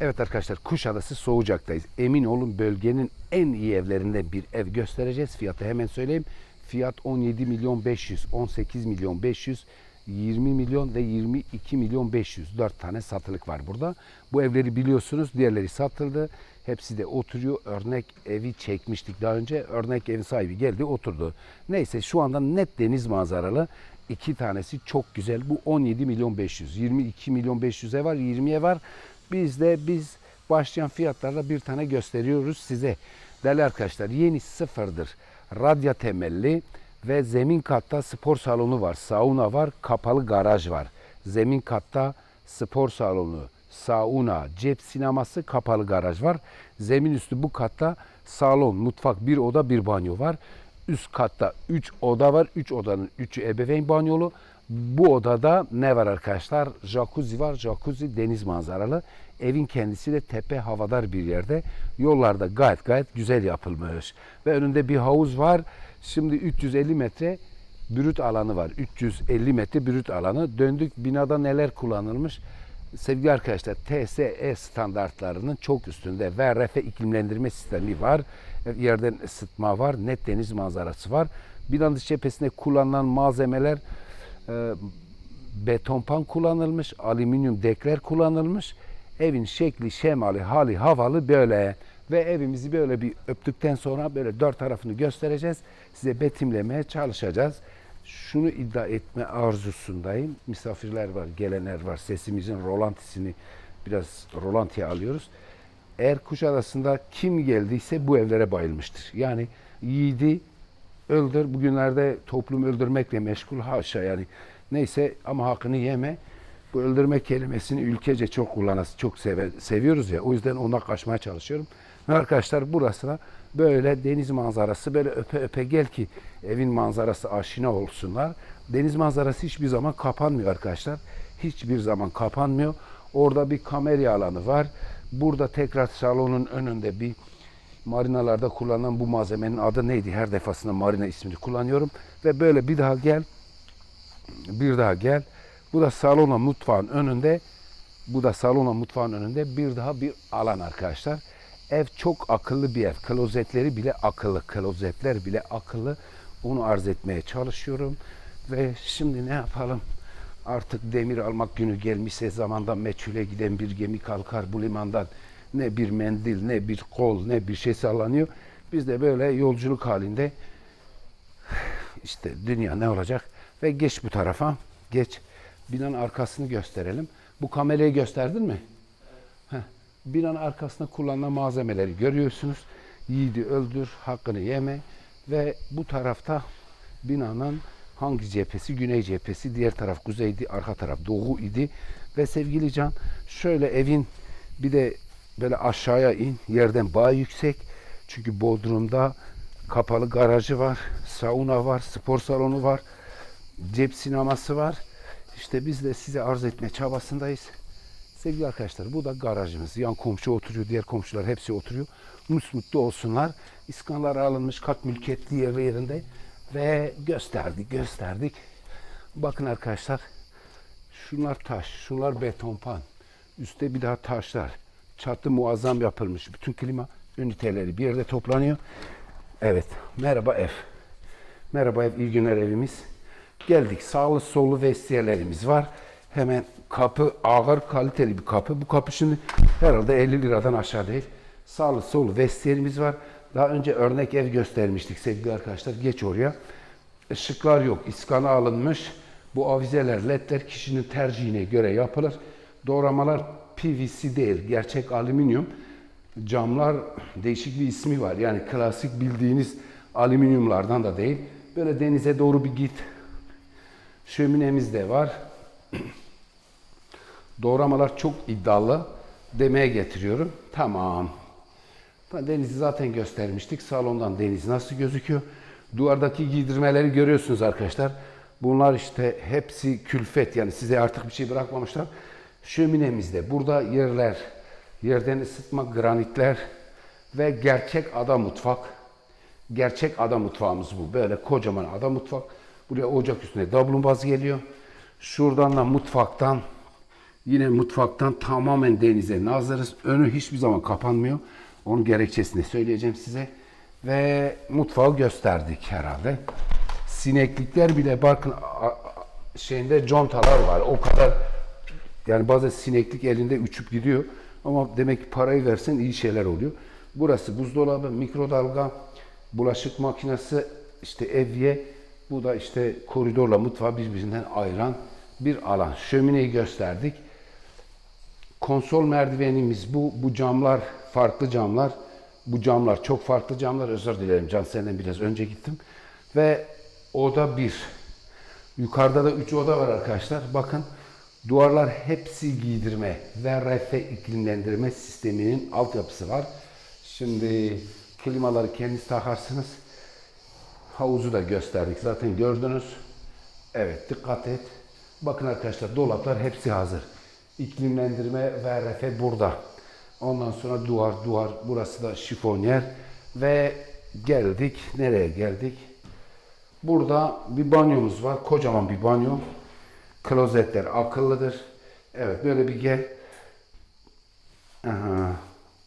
Evet arkadaşlar Kuşadası Soğucak'tayız. Emin olun bölgenin en iyi evlerinden bir ev göstereceğiz. Fiyatı hemen söyleyeyim. Fiyat 17 milyon 500, 18 milyon 500, 20 milyon ve 22 milyon 500. 4 tane satılık var burada. Bu evleri biliyorsunuz. Diğerleri satıldı. Hepsi de oturuyor. Örnek evi çekmiştik daha önce. Örnek evin sahibi geldi oturdu. Neyse şu anda net deniz manzaralı. İki tanesi çok güzel. Bu 17 milyon 500. 22 milyon 500'e var, 20'ye var. Biz de biz başlayan fiyatlarla bir tane gösteriyoruz size. Değerli arkadaşlar yeni sıfırdır. Radya temelli ve zemin katta spor salonu var. Sauna var, kapalı garaj var. Zemin katta spor salonu, sauna, cep sineması, kapalı garaj var. Zemin üstü bu katta salon, mutfak, bir oda, bir banyo var. Üst katta 3 oda var. 3 odanın 3'ü ebeveyn banyolu. Bu odada ne var arkadaşlar? Jacuzzi var. Jacuzzi deniz manzaralı. Evin kendisi de tepe havadar bir yerde. Yollarda gayet gayet güzel yapılmış. Ve önünde bir havuz var. Şimdi 350 metre brüt alanı var. 350 metre brüt alanı. Döndük binada neler kullanılmış? Sevgili arkadaşlar TSE standartlarının çok üstünde VRF iklimlendirme sistemi var. Yerden ısıtma var. Net deniz manzarası var. Binanın cephesinde kullanılan malzemeler e, betonpan kullanılmış, alüminyum dekler kullanılmış. Evin şekli, şemali, hali, havalı böyle. Ve evimizi böyle bir öptükten sonra böyle dört tarafını göstereceğiz. Size betimlemeye çalışacağız. Şunu iddia etme arzusundayım. Misafirler var, gelenler var. Sesimizin rolantisini biraz rolantiye alıyoruz. Eğer Kuşadası'nda kim geldiyse bu evlere bayılmıştır. Yani yiğidi öldür. Bugünlerde toplum öldürmekle meşgul haşa yani. Neyse ama hakkını yeme. Bu öldürme kelimesini ülkece çok kullanası, çok seve, seviyoruz ya. O yüzden ona kaçmaya çalışıyorum. Ve arkadaşlar burasına böyle deniz manzarası böyle öpe öpe gel ki evin manzarası aşina olsunlar. Deniz manzarası hiçbir zaman kapanmıyor arkadaşlar. Hiçbir zaman kapanmıyor. Orada bir kamerya alanı var. Burada tekrar salonun önünde bir marinalarda kullanılan bu malzemenin adı neydi? Her defasında marina ismini kullanıyorum. Ve böyle bir daha gel. Bir daha gel. Bu da salonla mutfağın önünde. Bu da salonla mutfağın önünde bir daha bir alan arkadaşlar. Ev çok akıllı bir ev. Klozetleri bile akıllı. Klozetler bile akıllı. Onu arz etmeye çalışıyorum. Ve şimdi ne yapalım? Artık demir almak günü gelmişse zamandan meçhule giden bir gemi kalkar bu limandan. Ne bir mendil, ne bir kol, ne bir şey sallanıyor. Biz de böyle yolculuk halinde işte dünya ne olacak? Ve geç bu tarafa. Geç. Binanın arkasını gösterelim. Bu kamerayı gösterdin mi? Heh. Binanın arkasında kullanılan malzemeleri görüyorsunuz. Yiğidi öldür, hakkını yeme. Ve bu tarafta binanın hangi cephesi? Güney cephesi, diğer taraf kuzeydi, arka taraf doğu idi. Ve sevgili Can, şöyle evin bir de böyle aşağıya in, yerden bağ yüksek. Çünkü Bodrum'da kapalı garajı var, sauna var, spor salonu var, cep sineması var. İşte biz de size arz etme çabasındayız. Sevgili arkadaşlar bu da garajımız. Yan komşu oturuyor, diğer komşular hepsi oturuyor. Musmutlu olsunlar. İskanlar alınmış kat mülkiyetli yeri yerinde ve gösterdik, gösterdik. Bakın arkadaşlar şunlar taş, şunlar betonpan. Üste bir daha taşlar. Çatı muazzam yapılmış. Bütün klima üniteleri bir yerde toplanıyor. Evet. Merhaba ev. Merhaba ev. İyi günler evimiz. Geldik. Sağlı sollu vestiyelerimiz var. Hemen kapı ağır kaliteli bir kapı. Bu kapı şimdi herhalde 50 liradan aşağı değil. Sağlı sollu vestiyerimiz var. Daha önce örnek ev göstermiştik sevgili arkadaşlar. Geç oraya. Işıklar yok. İskana alınmış. Bu avizeler, ledler kişinin tercihine göre yapılır. Doğramalar PVC değil, gerçek alüminyum. Camlar değişik bir ismi var. Yani klasik bildiğiniz alüminyumlardan da değil. Böyle denize doğru bir git. Şöminemiz de var. Doğramalar çok iddialı demeye getiriyorum. Tamam. Denizi zaten göstermiştik. Salondan deniz nasıl gözüküyor? Duvardaki giydirmeleri görüyorsunuz arkadaşlar. Bunlar işte hepsi külfet yani size artık bir şey bırakmamışlar. Şöminemizde burada yerler, yerden ısıtma granitler ve gerçek ada mutfak. Gerçek ada mutfağımız bu. Böyle kocaman ada mutfak. Buraya ocak üstüne dablumbaz geliyor. Şuradan da mutfaktan Yine mutfaktan tamamen denize nazırız. Önü hiçbir zaman kapanmıyor. Onun gerekçesini söyleyeceğim size. Ve mutfağı gösterdik herhalde. Sineklikler bile bakın şeyinde contalar var. O kadar yani bazen sineklik elinde uçup gidiyor. Ama demek ki parayı versen iyi şeyler oluyor. Burası buzdolabı, mikrodalga, bulaşık makinesi, işte evye. Bu da işte koridorla mutfağı birbirinden ayıran bir alan. Şömineyi gösterdik. Konsol merdivenimiz bu. Bu camlar farklı camlar. Bu camlar çok farklı camlar. Özür dilerim Can senden biraz önce gittim. Ve oda bir. Yukarıda da üç oda var arkadaşlar. Bakın duvarlar hepsi giydirme ve refe iklimlendirme sisteminin altyapısı var. Şimdi klimaları kendiniz takarsınız. Havuzu da gösterdik zaten gördünüz. Evet dikkat et. Bakın arkadaşlar dolaplar hepsi hazır. İklimlendirme ve refe burada. Ondan sonra duvar duvar burası da şifonyer ve geldik nereye geldik? Burada bir banyomuz var. Kocaman bir banyo. Klozetler akıllıdır. Evet böyle bir gel. Aha.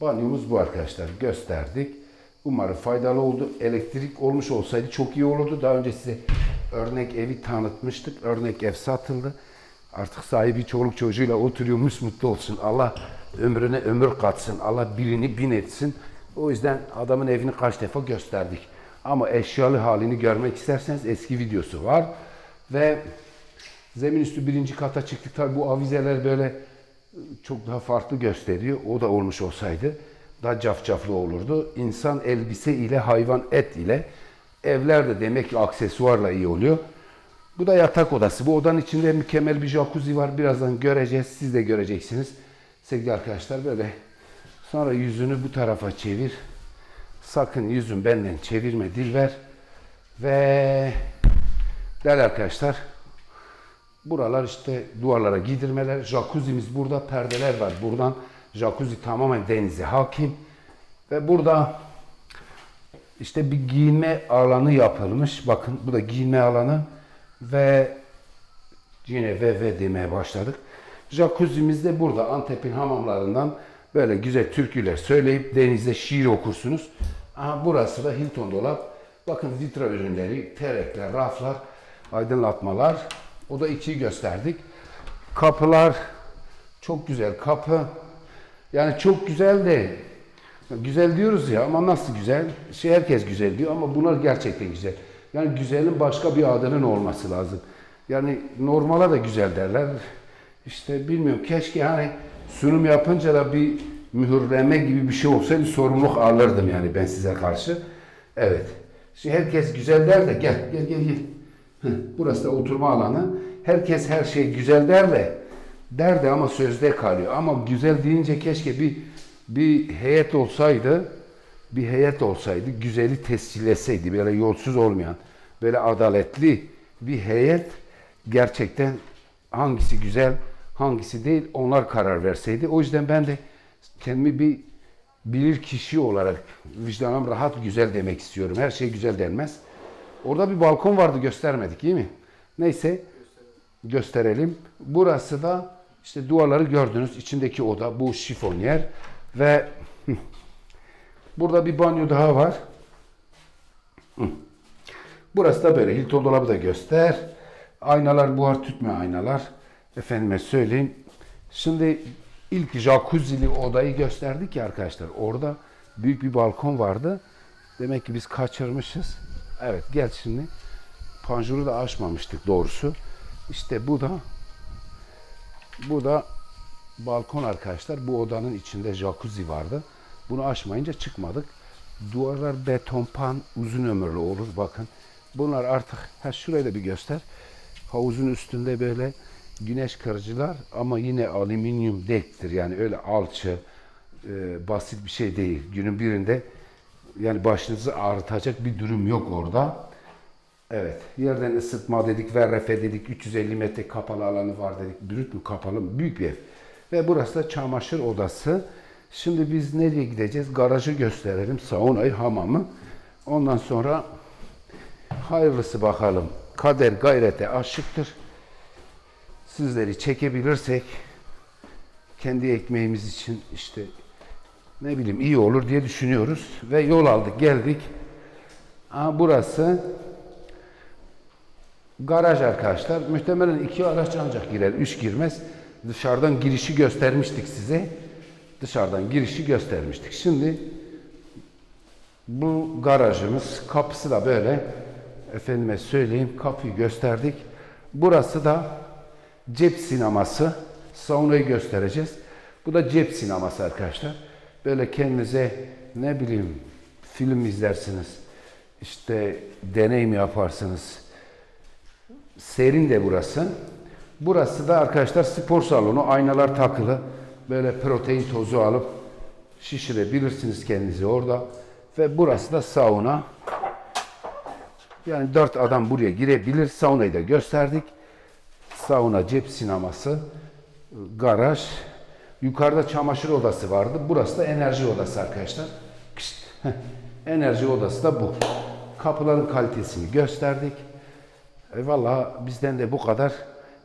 Banyomuz bu arkadaşlar. Gösterdik. Umarım faydalı oldu. Elektrik olmuş olsaydı çok iyi olurdu. Daha önce size örnek evi tanıtmıştık. Örnek ev satıldı. Artık sahibi çoluk çocuğuyla oturuyormuş mutlu olsun. Allah ömrüne ömür katsın. Allah bilini bin etsin. O yüzden adamın evini kaç defa gösterdik. Ama eşyalı halini görmek isterseniz eski videosu var. Ve zemin üstü birinci kata çıktık. Tabii bu avizeler böyle çok daha farklı gösteriyor. O da olmuş olsaydı daha cafcaflı olurdu. İnsan elbise ile hayvan et ile evlerde demek ki aksesuarla iyi oluyor. Bu da yatak odası. Bu odanın içinde mükemmel bir jacuzzi var. Birazdan göreceğiz. Siz de göreceksiniz. Sevgili arkadaşlar böyle. Sonra yüzünü bu tarafa çevir. Sakın yüzün benden çevirme Dilber. Ve değerli arkadaşlar Buralar işte duvarlara giydirmeler. Jacuzzi'miz burada. Perdeler var. Buradan jacuzzi tamamen denize hakim. Ve burada işte bir giyinme alanı yapılmış. Bakın bu da giyinme alanı. Ve yine ve ve demeye başladık. Jacuzzi'miz de burada. Antep'in hamamlarından böyle güzel türküler söyleyip denizde şiir okursunuz. Aha, burası da Hilton dolap. Bakın vitra ürünleri, terekler, raflar, aydınlatmalar. O da ikiyi gösterdik. Kapılar çok güzel kapı. Yani çok güzel de güzel diyoruz ya ama nasıl güzel? Şey herkes güzel diyor ama bunlar gerçekten güzel. Yani güzelin başka bir adının olması lazım. Yani normala da güzel derler. İşte bilmiyorum keşke hani sunum yapınca da bir mühürleme gibi bir şey olsaydı sorumluluk alırdım yani ben size karşı. Evet. Şimdi herkes güzel der de gel gel gel gel. Burası da oturma alanı. Herkes her şey güzel der de der de ama sözde kalıyor. Ama güzel deyince keşke bir bir heyet olsaydı bir heyet olsaydı güzeli tescil etseydi böyle yolsuz olmayan böyle adaletli bir heyet gerçekten hangisi güzel hangisi değil onlar karar verseydi. O yüzden ben de kendimi bir bilir kişi olarak vicdanım rahat güzel demek istiyorum. Her şey güzel denmez. Orada bir balkon vardı göstermedik değil mi? Neyse gösterelim. Burası da işte duvarları gördünüz. içindeki oda bu şifonyer ve burada bir banyo daha var. Burası da böyle. Hilton dolabı da göster. Aynalar buhar tütme aynalar. Efendime söyleyeyim. Şimdi ilk jacuzzi'li odayı gösterdik ya arkadaşlar. Orada büyük bir balkon vardı. Demek ki biz kaçırmışız. Evet gel şimdi. Panjuru da açmamıştık doğrusu. İşte bu da bu da balkon arkadaşlar. Bu odanın içinde jacuzzi vardı. Bunu açmayınca çıkmadık. Duvarlar beton pan uzun ömürlü olur bakın. Bunlar artık ha şurayı da bir göster. Havuzun üstünde böyle güneş kırıcılar ama yine alüminyum dektir. Yani öyle alçı e, basit bir şey değil. Günün birinde yani başınızı ağrıtacak bir durum yok orada. Evet. Yerden ısıtma dedik, verrefe dedik, 350 metre kapalı alanı var dedik. Brüt mü kapalı mı? Büyük bir ev. Ve burası da çamaşır odası. Şimdi biz nereye gideceğiz? Garajı gösterelim. Saunayı, hamamı. Ondan sonra hayırlısı bakalım. Kader gayrete aşıktır. Sizleri çekebilirsek kendi ekmeğimiz için işte ne bileyim iyi olur diye düşünüyoruz ve yol aldık geldik. Aa, burası garaj arkadaşlar. Muhtemelen iki araç ancak girer, üç girmez. Dışarıdan girişi göstermiştik size. Dışarıdan girişi göstermiştik. Şimdi bu garajımız, kapısı da böyle. Efendime söyleyeyim, kapıyı gösterdik. Burası da cep sineması. Saunayı göstereceğiz. Bu da cep sineması arkadaşlar. Böyle kendinize ne bileyim film izlersiniz. İşte deneyim yaparsınız. Serin de burası. Burası da arkadaşlar spor salonu. Aynalar takılı. Böyle protein tozu alıp şişirebilirsiniz kendinizi orada. Ve burası da sauna. Yani dört adam buraya girebilir. Saunayı da gösterdik. Sauna, cep sineması, garaj. Yukarıda çamaşır odası vardı. Burası da enerji odası arkadaşlar. Enerji odası da bu. Kapıların kalitesini gösterdik. E valla bizden de bu kadar.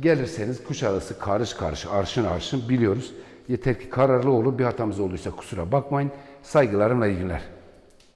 Gelirseniz Kuşadası karış karış, arşın arşın biliyoruz. Yeter ki kararlı olun. Bir hatamız olduysa kusura bakmayın. Saygılarımla iyi günler.